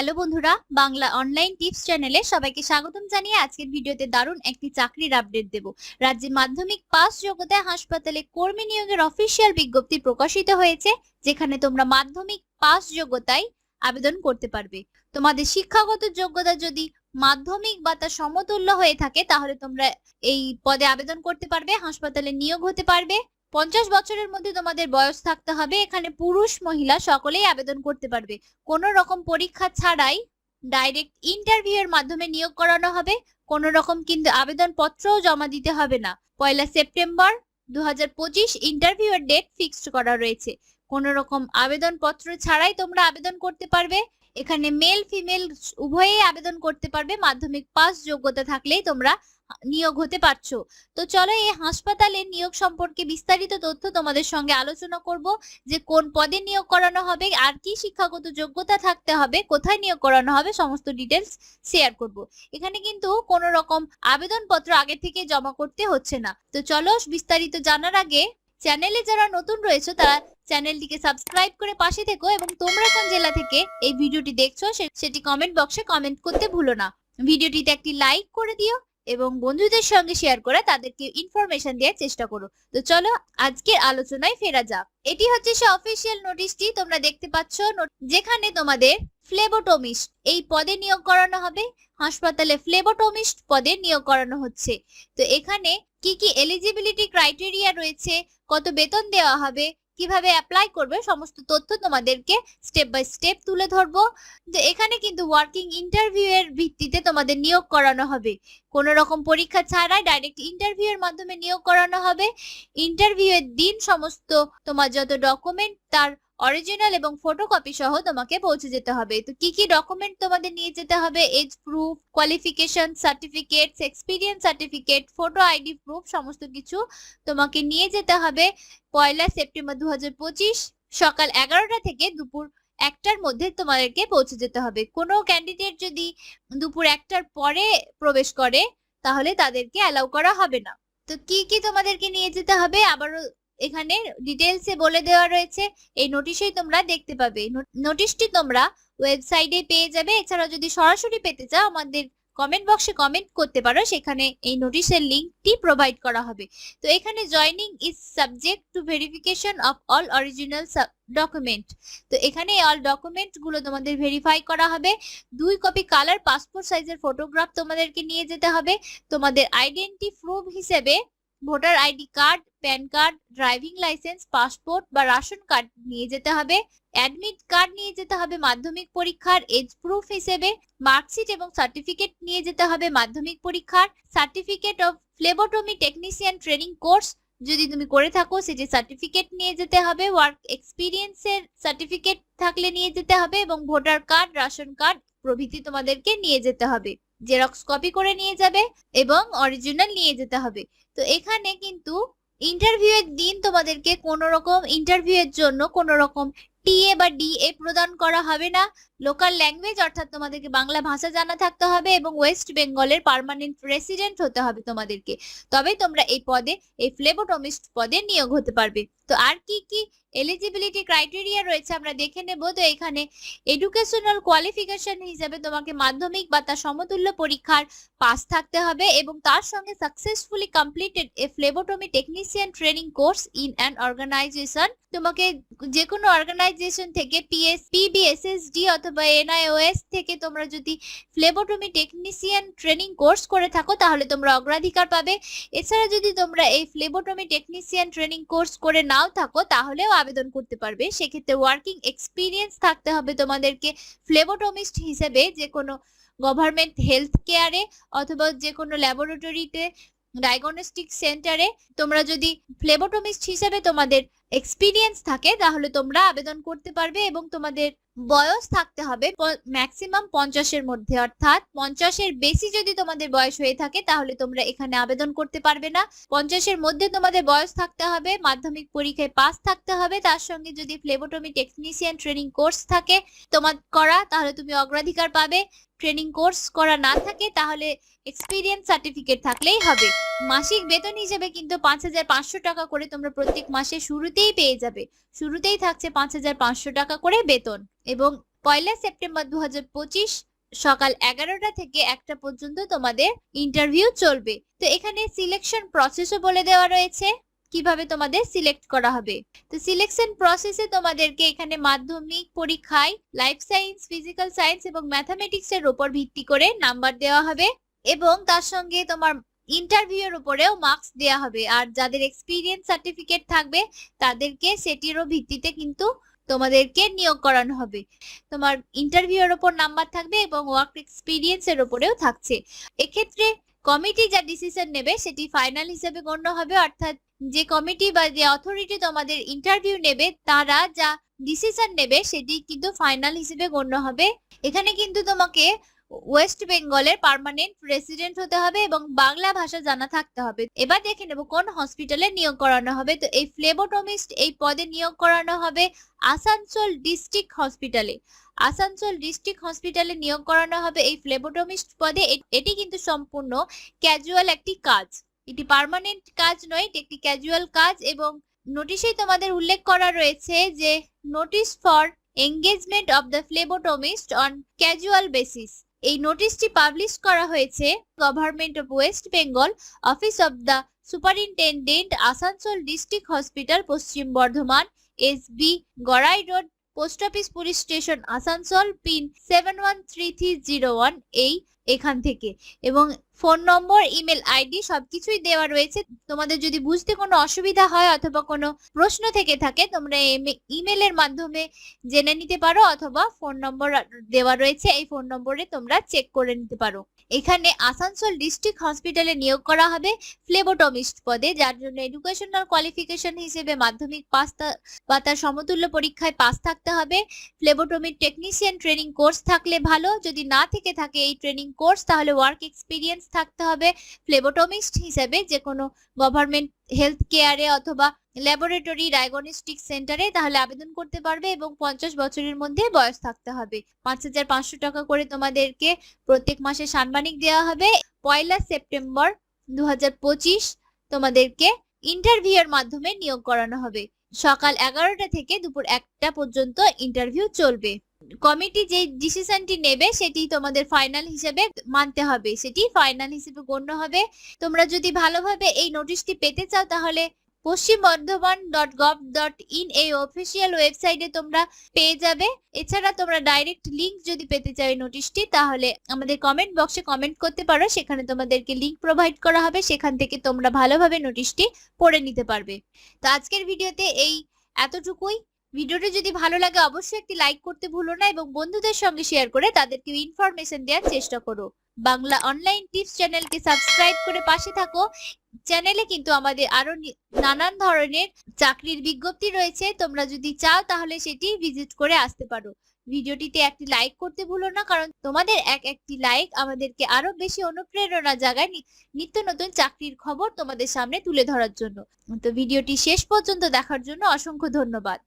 Hello বন্ধুরা, Bangla online tips চ্যানেলে সবাইকে স্বাগতম জানিয়ে আজকের ভিডিওতে দারুণ একটি চাকরির আপডেট দেব। রাজ্যে মাধ্যমিক পাস যোগ্যতায় হাসপাতালে কর্মী নিয়োগের অফিসিয়াল বিজ্ঞপ্তি প্রকাশিত হয়েছে, যেখানে তোমরা মাধ্যমিক পাস যোগ্যতায় আবেদন করতে পারবে। তোমাদের শিক্ষাগত যোগ্যতা যদি মাধ্যমিক বা তার সমতুল্য হয়ে থাকে, তাহলে তোমরা এই পদে আবেদন করতে পারবে, হাসপাতালে নিয়োগ হতে পারবে। পঞ্চাশ বছরের মধ্যে তোমাদের বয়স থাকতে হবে। এখানে পুরুষ, মহিলা সকলেই আবেদন করতে পারবে। কোনো রকম পরীক্ষা ছাড়াই ডাইরেক্ট ইন্টারভিউ এর মাধ্যমে নিয়োগ করানো হবে। কোনো রকম কিন্তু আবেদন পত্রও জমা দিতে হবে না। পয়লা সেপ্টেম্বর দু হাজার পঁচিশ ইন্টারভিউ এর ডেট ফিক্সড করা রয়েছে। কোনো রকম আবেদন পত্র ছাড়াই তোমরা আবেদন করতে পারবে। এখানে মেল ফিমেল উভয়েই আবেদন করতে পারবে। মাধ্যমিক পাস যোগ্যতা থাকলেই তোমরা নিয়োগ হতে পারছ। তো চলো এই হাসপাতালে নিয়োগ সম্পর্কে বিস্তারিত তথ্য তোমাদের সঙ্গে আলোচনা করব, যে কোন পদে নিয়োগ করানো হবে, আর কি শিক্ষাগত যোগ্যতা থাকতে হবে, কোথায় নিয়োগ করানো হবে, সমস্ত ডিটেলস শেয়ার করব। এখানে কিন্তু কোনো রকম আবেদনপত্র আগে থেকে জমা করতে হচ্ছে না। তো চলো বিস্তারিত জানার আগে চ্যানেলে যারা নতুন রয়েছে, তারা চ্যানেলটিকে সাবস্ক্রাইব করে পাশে থেকো এবং তোমরা কোন জেলা থেকে এই ভিডিওটি দেখছ সেটি কমেন্ট বক্সে কমেন্ট করতে ভুলো না। ভিডিওটিতে একটি লাইক করে দিও এবং বন্ধুদের সঙ্গে শেয়ার করে তাদেরকে ইনফরমেশন দেওয়ার চেষ্টা করো। তো চলো আজকের আলোচনায় ফেরা যাক। এটি হচ্ছে সে অফিসিয়াল নোটিশটি তোমরা দেখতে পাচ্ছ। যেখানে তোমাদের ফ্লেবোটমিস্ট এই পদে নিয়োগ করানো হবে। হাসপাতালে ফ্লেবোটমিস্ট পদে নিয়োগ করানো হচ্ছে। তো এখানে কি কি এলিজিবিলিটি ক্রাইটেরিয়া রয়েছে? কত বেতন দেওয়া হবে? কীভাবে অ্যাপ্লাই করবে, সমস্ত তথ্য তোমাদেরকে স্টেপ বাই স্টেপ তুলে ধরবো। তো এখানে কিন্তু ওয়ার্কিং ইন্টারভিউ এর ভিত্তিতে তোমাদের নিয়োগ করানো হবে। কোনো রকম পরীক্ষা ছাড়াই ডাইরেক্ট ইন্টারভিউ এর মাধ্যমে নিয়োগ করানো হবে। ইন্টারভিউ এর দিন সমস্ত তোমার যত ডকুমেন্ট তার অরিজিনাল এবং ফটোকপি সহ তোমাকে পৌঁছে যেতে হবে। তো কি কি ডকুমেন্ট তোমাদের নিয়ে যেতে হবে? Age proof qualification certificate experience certificate photo ID proof সমস্ত কিছু তোমাকে নিয়ে যেতে হবে পয়লা সেপ্টেম্বর দু হাজার পঁচিশ সকাল এগারোটা থেকে দুপুর একটার মধ্যে তোমাদেরকে পৌঁছে যেতে হবে। কোনো ক্যান্ডিডেট যদি দুপুর একটার পরে প্রবেশ করে, তাহলে তাদেরকে অ্যালাউ করা হবে না। তো কি কি তোমাদেরকে নিয়ে যেতে হবে? আবারও এখানে ডিটেলসে বলে দেওয়া রয়েছে, এই নোটিশেই তোমরা দেখতে পাবে। নোটিশটি তোমরা ওয়েবসাইটে পেয়ে যাবে। এছাড়াও যদি সরাসরি পেতে চাও, আমাদের কমেন্ট বক্সে কমেন্ট করতে পারো। সেখানে এই নোটিশের লিংকটি প্রোভাইড করা হবে। তো এখানে joining is subject to verification of all original document তো এখানে অল ডকুমেন্টগুলো তোমাদের ভেরিফাই করা হবে। দুই কপি কালার পাসপোর্ট সাইজের ফটোগ্রাফ তোমাদেরকে নিয়ে যেতে হবে। তোমাদের আইডেন্টি প্রুফ হিসেবে voter ID card, PAN card, driving licence, passport বা রেশন কার্ড নিয়ে যেতে হবে। অ্যাডমিট কার্ড নিয়ে যেতে হবে মাধ্যমিক পরীক্ষার। এজ প্রুফ হিসেবে মার্কশিট এবং সার্টিফিকেট নিয়ে যেতে হবে মাধ্যমিক পরীক্ষার। Certificate of phlebotomy technician training course যদি তুমি করে থাকো, সেটি সার্টিফিকেট নিয়ে যেতে হবে। ওয়ার্ক এক্সপিরিয়েন্সের সার্টিফিকেট থাকলে নিয়ে যেতে হবে এবং ভোটার কার্ড, রেশন কার্ড প্রভৃতি তোমাদেরকে নিয়ে যেতে হবে। জেরক্স কপি করে নিয়ে যাবে এবং অরিজিনাল নিয়ে যেতে হবে। তো এখানে কিন্তু ইন্টারভিউ এর দিন তোমাদেরকে কোনো রকম ইন্টারভিউ এর জন্য কোনো রকম টিএ বা ডিএ প্রদান করা হবে না। লোকাল ল্যাঙ্গুয়েজ অর্থাৎ তোমাদেরকে বাংলা ভাষা জানা থাকতে হবে এবং ওয়েস্ট বেঙ্গলের পারমানেন্ট রেসিডেন্ট হতে হবে তোমাদেরকে। তবে তোমরা এই পদে, এই ফ্লেবোটমিস্ট পদে নিয়োগ হতে পারবে। তো আর কি কি এলিজিবিলিটি ক্রাইটেরিয়া রয়েছে আমরা দেখে নেব। তো এখানে এডুকেশনাল কোয়ালিফিকেশন হিসেবে তোমাকে মাধ্যমিক বা তার সমতুল্য পরীক্ষার পাস থাকতে হবে এবং তার সঙ্গে successfully completed a phlebotomy technician training course in an organisation তোমাকে যে কোনো অর্গানাইজেশন থেকে পিএস পিবিএসএসডি অথবা এনআইওএস থেকে তোমরা যদি ফ্লেবোটমি টেকনিশিয়ান ট্রেনিং কোর্স করে থাকো, তাহলে তোমরা অগ্রাধিকার পাবে। এছাড়া যদি তোমরা এই ফ্লেবোটমি টেকনিশিয়ান ট্রেনিং কোর্স করে নাও থাকো, তাহলেও আবেদন করতে পারবে। সেক্ষেত্রে ওয়ার্কিং এক্সপিরিয়েন্স থাকতে হবে তোমাদেরকে। ফ্লেবোটোমিস্ট হিসেবে যে কোনো গভর্নমেন্ট হেলথ কেয়ারে অথবা যে কোনো ল্যাবরেটরিতে ডায়াগনস্টিক সেন্টারে তোমরা যদি ফ্লেবোটোমিস্ট হিসেবে তোমাদের এক্সপিরিয়েন্স থাকে, তাহলে তোমরা আবেদন করতে পারবে এবং তোমাদের বয়স থাকতে হবে ম্যাক্সিমাম পঞ্চাশের মধ্যে। অর্থাৎ পঞ্চাশের বেশি যদি তোমাদের বয়স হয়ে থাকে, তাহলে তোমরা এখানে আবেদন করতে পারবে না। পঞ্চাশের মধ্যে তোমাদের বয়স থাকতে হবে, মাধ্যমিক পরীক্ষায় পাস থাকতে হবে। তার সঙ্গে যদি ফ্লেবোটমি টেকনিশিয়ান ট্রেনিং কোর্স থাকে তোমার করা, তাহলে তুমি অগ্রাধিকার পাবে। ট্রেনিং কোর্স করা না থাকে, তাহলে এক্সপিরিয়েন্স সার্টিফিকেট থাকলেই হবে। মাসিক বেতন হিসেবে কিন্তু পাঁচ হাজার পাঁচশো টাকা করে তোমরা প্রত্যেক মাসে শুরুতেই পেয়ে যাবে। শুরুতেই থাকছে পাঁচ হাজার পাঁচশো টাকা করে বেতন এবং পয়লা সেপ্টেম্বর দু হাজার পঁচিশ সকাল এগারোটা থেকে একটা পর্যন্ত তোমাদের ইন্টারভিউ চলবে। তো এখানে সিলেকশন প্রসেসও বলে দেওয়া রয়েছে, কীভাবে তোমাদের সিলেক্ট করা হবে। তো সিলেকশন প্রসেসে তোমাদেরকে এখানে মাধ্যমিক পরীক্ষায় লাইফ সায়েন্স ফিজিক্যাল সায়েন্স এবং ম্যাথামেটিক্স এর উপর ভিত্তি করে নাম্বার দেওয়া হবে এবং তার সঙ্গে তোমার ইন্টারভিউ এর উপরেও মার্কস দেওয়া হবে। আর যাদের এক্সপিরিয়েন্স সার্টিফিকেট থাকবে, তাদেরকে সেটিরও ভিত্তিতে কিন্তু তোমাদেরকে নিয়োগ করানো হবে। তোমার ইন্টারভিউ এর উপর নাম্বার থাকবে এবং ওয়ার্ক এক্সপিরিয়েন্স এর উপরেও থাকছে। এক্ষেত্রে কমিটি যা ডিসিশন নেবে, সেটি ফাইনাল হিসেবে গণ্য হবে। অর্থাৎ যে কমিটি বা যে অথরিটি তোমাদের ইন্টারভিউ নেবে, তারা যা ডিসিশন নেবে, সেটি কিন্তু ফাইনাল হিসেবে গণ্য হবে। এখানে কিন্তু তোমাকে ওয়েস্ট বেঙ্গলের পার্মানেন্ট রেসিডেন্ট হতে হবে এবং বাংলা ভাষা জানা থাকতে হবে। এবার দেখে নেব কোন হসপিটালে নিয়োগ করানো হবে। তো এই ফ্লেবোটমিস্ট এই পদে নিয়োগ করানো হবে আসানসোল ডিস্ট্রিক্ট হসপিটালে আসানসোল ডিস্ট্রিক্ট হসপিটালে নিয়োগ করানো হবে এই ফ্লেবোটমিস্ট পদে। এটি কিন্তু সম্পূর্ণ ক্যাজুয়াল একটি কাজ। এটি পার্মানেন্ট কাজ নয়, এটি একটি ক্যাজুয়াল কাজ এবং নোটিশেই তোমাদের উল্লেখ করা রয়েছে যে notice for engagement of the phlebotomist on casual basis এই নোটিশটি পাবলিশ করা হয়েছে government of West Bengal office of the superintendent Asansol district hospital Paschim Bardhaman S B Gorai road post office police station Asansol pin seven one three three zero one এই এখান থেকে। এবং phone নম্বর, email ID সবকিছুই দেওয়া রয়েছে। তোমাদের যদি বুঝতে কোনো অসুবিধা হয় অথবা কোনো প্রশ্ন থেকে থাকে, তোমরা ইমেলের মাধ্যমে জেনে নিতে পারো অথবা ফোন নম্বর দেওয়া রয়েছে, এই ফোন নম্বরে তোমরা চেক করে নিতে পারো। এখানে আসানসোল ডিস্ট্রিক্ট হসপিটালে নিয়োগ করা হবে ফ্লেবোটমিস্ট পদে, যার জন্য এডুকেশনাল কোয়ালিফিকেশন হিসেবে মাধ্যমিক পাস বা তার সমতুল্য পরীক্ষায় পাস থাকতে হবে। ফ্লেবোটমির টেকনিশিয়ান ট্রেনিং কোর্স থাকলে ভালো, যদি না থেকে থাকে এই ট্রেনিং কোর্স, তাহলে ওয়ার্ক এক্সপিরিয়েন্স থাকতে হবে। ফ্লেবোটমিস্ট হিসেবে যে কোনো গভর্নমেন্ট হেলথ কেয়ারে অথবা ল্যাবরেটরি ডায়াগনস্টিক সেন্টারে তাহলে আবেদন করতে পারবে এবং পঞ্চাশ বছরের মধ্যে বয়স থাকতে হবে। পাঁচ হাজার পাঁচশো টাকা করে তোমাদেরকে প্রত্যেক মাসে সাম্মানিক দেওয়া হবে। পয়লা সেপ্টেম্বর দু হাজার পঁচিশ তোমাদেরকে ইন্টারভিউয়ের মাধ্যমে নিয়োগ করানো হবে। সকাল এগারোটা থেকে দুপুর একটা পর্যন্ত ইন্টারভিউ চলবে। কমিটি যে ডিসিশনটি নেবে সেটি তোমাদের ফাইনাল হিসেবে মানতে হবে। সেটি ফাইনাল হিসেবে গণ্য হবে। তোমরা যদি ভালোভাবে এই নোটিশটি পেতে চাও তাহলে Paschim Bardhaman dot gov dot in এই অফিসিয়াল ওয়েবসাইটে তোমরা পেয়ে যাবে। এছাড়া তোমরা ডাইরেক্ট লিংক যদি পেতে চাও এই নোটিশটি তাহলে আমাদের কমেন্ট বক্সে কমেন্ট করতে পারো। সেখানে তোমাদেরকে লিংক প্রোভাইড করা হবে। সেখান থেকে তোমরা ভালোভাবে নোটিশটি পড়ে নিতে পারবে। তো আজকের ভিডিওতে এই এতটুকুই। ভিডিওটা যদি ভালো লাগে, অবশ্যই একটি লাইক করতে ভুলো না এবং বন্ধুদের সঙ্গে শেয়ার করে তাদেরকে ইনফরমেশন দেওয়ার চেষ্টা করো। বাংলা অনলাইন টিপস চ্যানেলকে সাবস্ক্রাইব করে পাশে থাকো। চ্যানেলে কিন্তু আমাদের আরও নানান ধরনের চাকরির বিজ্ঞপ্তি রয়েছে। তোমরা যদি চাও তাহলে সেটি ভিজিট করে আসতে পারো। ভিডিওটিতে একটি লাইক করতে ভুলো না, কারণ তোমাদের এক একটি লাইক আমাদেরকে আরও বেশি অনুপ্রেরণা জাগায় নিত্য নতুন চাকরির খবর তোমাদের সামনে তুলে ধরার জন্য। তো ভিডিওটি শেষ পর্যন্ত দেখার জন্য অসংখ্য ধন্যবাদ।